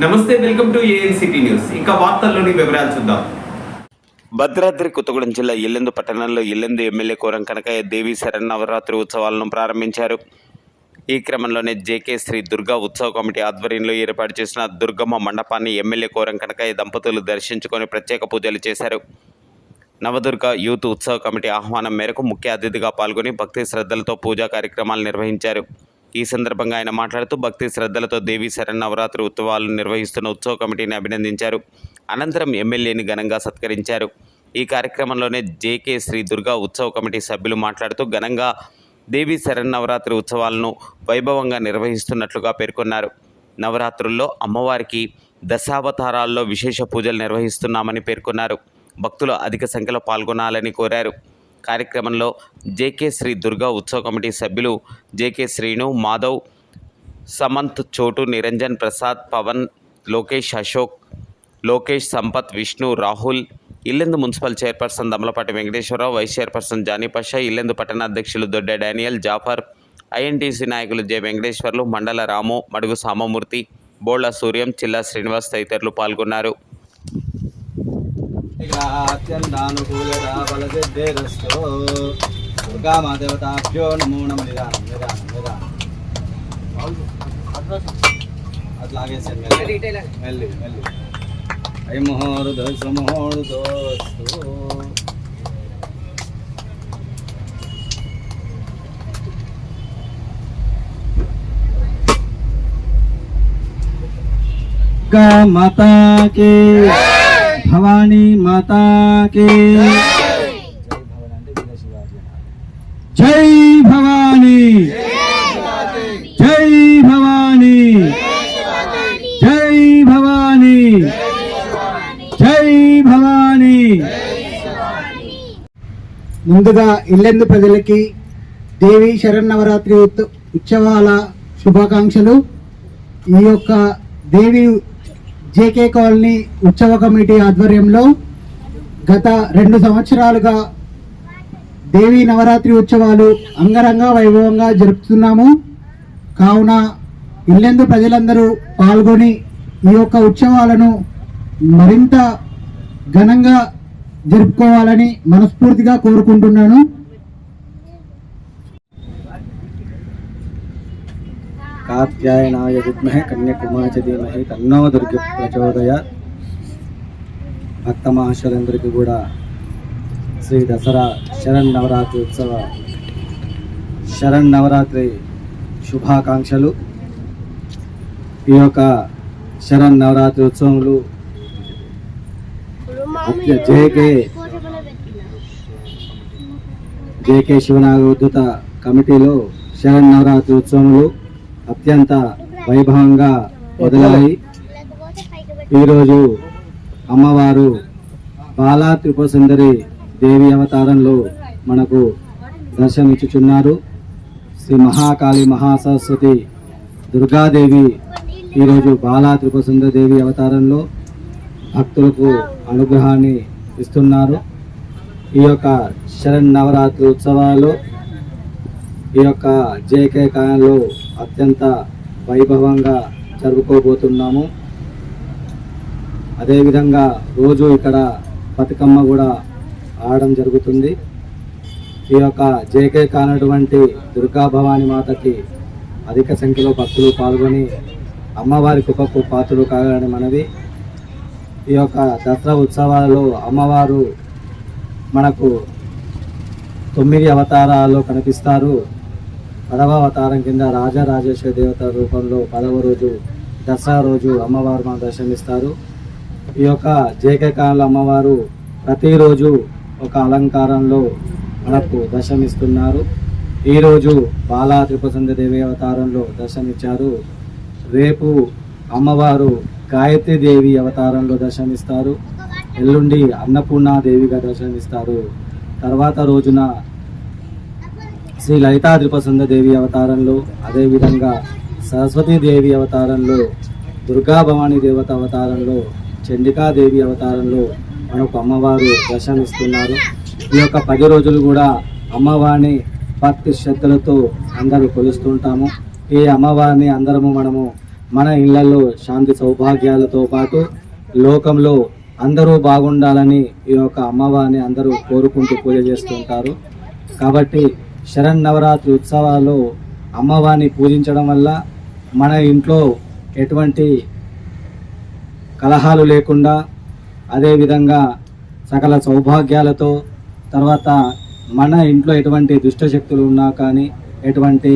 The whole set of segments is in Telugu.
నమస్తే వెల్కమ్ టు ఏఎన్సిటీ న్యూస్. వార్తల్లోని వివరాలు చూద్దాం. భద్రాద్రి కొత్తగూడెం జిల్లా ఇల్లెందు పట్టణంలో ఇల్లెందు ఎమ్మెల్యే కోరం కనకయ్య దేవి శరన్నవరాత్రి ఉత్సవాలను ప్రారంభించారు. ఈ క్రమంలోనే జేకే శ్రీ దుర్గా ఉత్సవ కమిటీ ఆధ్వర్యంలో ఏర్పాటు చేసిన దుర్గమ్మ మండపాన్ని ఎమ్మెల్యే కోరం కనకయ్య దంపతులు దర్శించుకొని ప్రత్యేక పూజలు చేశారు. నవదుర్గ యూత్ ఉత్సవ కమిటీ ఆహ్వానం మేరకు ముఖ్య అతిథిగా పాల్గొని భక్తి శ్రద్ధలతో పూజా కార్యక్రమాలు నిర్వహించారు. ఈ సందర్భంగా ఆయన మాట్లాడుతూ భక్తి శ్రద్ధలతో దేవీ శరన్నవరాత్రి ఉత్సవాలను నిర్వహిస్తున్న ఉత్సవ కమిటీని అభినందించారు. అనంతరం ఎమ్మెల్యేని ఘనంగా సత్కరించారు. ఈ కార్యక్రమంలోనే జేకే శ్రీ దుర్గా ఉత్సవ కమిటీ సభ్యులు మాట్లాడుతూ ఘనంగా దేవీ శరన్నవరాత్రి ఉత్సవాలను వైభవంగా నిర్వహిస్తున్నట్లుగా పేర్కొన్నారు. నవరాత్రుల్లో అమ్మవారికి దశావతారాల్లో విశేష పూజలు నిర్వహిస్తున్నామని పేర్కొన్నారు. భక్తులు అధిక సంఖ్యలో పాల్గొనాలని కోరారు. కార్యక్రమంలో జేకే శ్రీ దుర్గా ఉత్సవ కమిటీ సభ్యులు JK Srinu Madhav Samanth Chotu Niranjan Prasad Pavan Lokesh Ashok Lokesh Sampath Vishnu Rahul Yellandu municipal chairperson Damalapati Venkateswara Rao vice chairperson Jani Pasha Yellandu పట్టణ అధ్యక్షులు దొడ్డ డానియల్ జాఫర్ ఐఎన్టీసీ నాయకులు జె వెంకటేశ్వర్లు మండల రాము మడుగు సామమూర్తి బోళ్ళ సూర్యం చిల్లా శ్రీనివాస్ తదితరులు పాల్గొన్నారు. అట్లాగే సార్ మెల్లి మెల్లి. এই মোহর দশ মোহর দশ माता के भवानी माता के ముందుగా ఇల్లెందు ప్రజలకి దేవి శరన్నవరాత్రి ఉత్- ఉత్సవాల శుభాకాంక్షలు. ఈ యొక్క దేవి జేకే కాలనీ ఉత్సవ కమిటీ ఆధ్వర్యంలో గత రెండు సంవత్సరాలుగా దేవి నవరాత్రి ఉత్సవాలు అంగరంగ వైభవంగా జరుపుతున్నాము. కావున ఇల్లెందు ప్రజలందరూ పాల్గొని ఈ యొక్క ఉత్సవాలను మరింత ఘనంగా జరుపుకోవాలని మనస్ఫూర్తిగా కోరుకుంటున్నాను. కాత్యాయనాయ విద్మహే కన్యాకుమారి ధీమహి తన్నో దుర్గ ప్రచోదయ. భక్త మహాశయులందరికీ కూడా శ్రీ దసరా శరణ్ నవరాత్రి ఉత్సవ శరణ్ నవరాత్రి శుభాకాంక్షలు. ఈ యొక్క శరణ్ నవరాత్రి ఉత్సవములు అత్య- జేకే జేకే శివనాగ ఉద్ధృత కమిటీలో శరణ్ నవరాత్రి ఉత్సవములు అత్యంత వైభవంగా మొదలయ్యాయి ఈరోజు అమ్మవారు బాలా త్రిపుర సుందరి దేవి అవతారంలో మనకు దర్శనమిచ్చుచున్నారు. శ్రీ మహాకాళి మహాసరస్వతి దుర్గాదేవి ఈరోజు బాలా త్రిపుర సుందరి దేవి అవతారంలో భక్తులకు అనుగ్రహాన్ని ఇస్తున్నారు. ఈ యొక్క శరణ్ నవరాత్రి ఉత్సవాలు ఈ యొక్క జేకే కాలంలో అత్యంత వైభవంగా జరుపుకోబోతున్నాము. అదేవిధంగా రోజు ఇక్కడ బతుకమ్మ కూడా ఆడడం జరుగుతుంది. ఈ యొక్క జేకే కానటువంటి దుర్గా భవాని మాతకి అధిక సంఖ్యలో భక్తులు పాల్గొని అమ్మవారి కుప్పకు పాత్రలు కాగలని మనవి. ఈ యొక్క దసరా ఉత్సవాలలో అమ్మవారు మనకు తొమ్మిది అవతారాల్లో కనిపిస్తారు. పదవ అవతారం కింద రాజరాజేశ్వర దేవత రూపంలో పదవ రోజు దసరా రోజు అమ్మవారు మనం దర్శనమిస్తారు. ఈ యొక్క జేకే అమ్మవారు ప్రతిరోజు ఒక అలంకారంలో మనకు దర్శనమిస్తున్నారు. ఈరోజు బాలా త్రిపసంధ దేవి అవతారంలో దర్శనమిచ్చారు. రేపు అమ్మవారు దేవి అవతారంలో దర్శనమిస్తారు. ఎల్లుండి అన్నపూర్ణాదేవిగా దర్శనమిస్తారు. తర్వాత రోజున శ్రీ లలితా దేవి అవతారంలో అదేవిధంగా సరస్వతీదేవి అవతారంలో దుర్గా భవానీ దేవత అవతారంలో చండికాదేవి అవతారంలో మనకు అమ్మవారు దర్శనమిస్తున్నారు. ఈ యొక్క పది రోజులు కూడా అమ్మవారిని భక్తి శ్రద్ధలతో అందరూ కొలుస్తుంటాము. ఈ అమ్మవారిని అందరము మనము మన ఇళ్ళలో శాంతి సౌభాగ్యాలతో పాటు లోకంలో అందరూ బాగుండాలని ఈ యొక్క అమ్మవారిని అందరూ కోరుకుంటూ పూజ చేస్తుంటారు. కాబట్టి శరన్నవరాత్రి ఉత్సవాల్లో అమ్మవారిని పూజించడం వల్ల మన ఇంట్లో ఎటువంటి కలహాలు లేకుండా అదేవిధంగా సకల సౌభాగ్యాలతో తర్వాత మన ఇంట్లో ఎటువంటి దుష్టశక్తులు ఉన్నా కానీ ఎటువంటి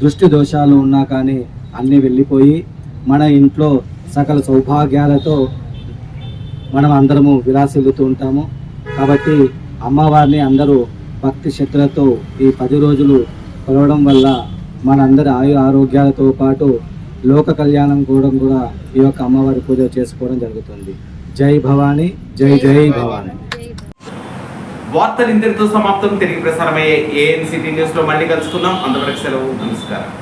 దృష్టి దోషాలు ఉన్నా కానీ అన్నీ వెళ్ళిపోయి మన ఇంట్లో సకల సౌభాగ్యాలతో మనం అందరము విలాసిల్లుతూ ఉంటాము. కాబట్టి అమ్మవారిని అందరూ భక్తి శ్రద్ధలతో ఈ పది రోజులు కొలవడం వల్ల మనందరి ఆయు ఆరోగ్యాలతో పాటు లోక కళ్యాణం కూడా కూడా ఈ యొక్క అమ్మవారి పూజ చేసుకోవడం జరుగుతుంది. జై భవానీ జై జై భవానీ. వార్తలు ఇంతటితో సమాప్తం. తిరిగి ప్రసారమయ్యే ఏఎన్సిటీ న్యూస్లో మళ్ళీ కలుసుకుందాం. అంతవరకు సెలవు నమస్కారం.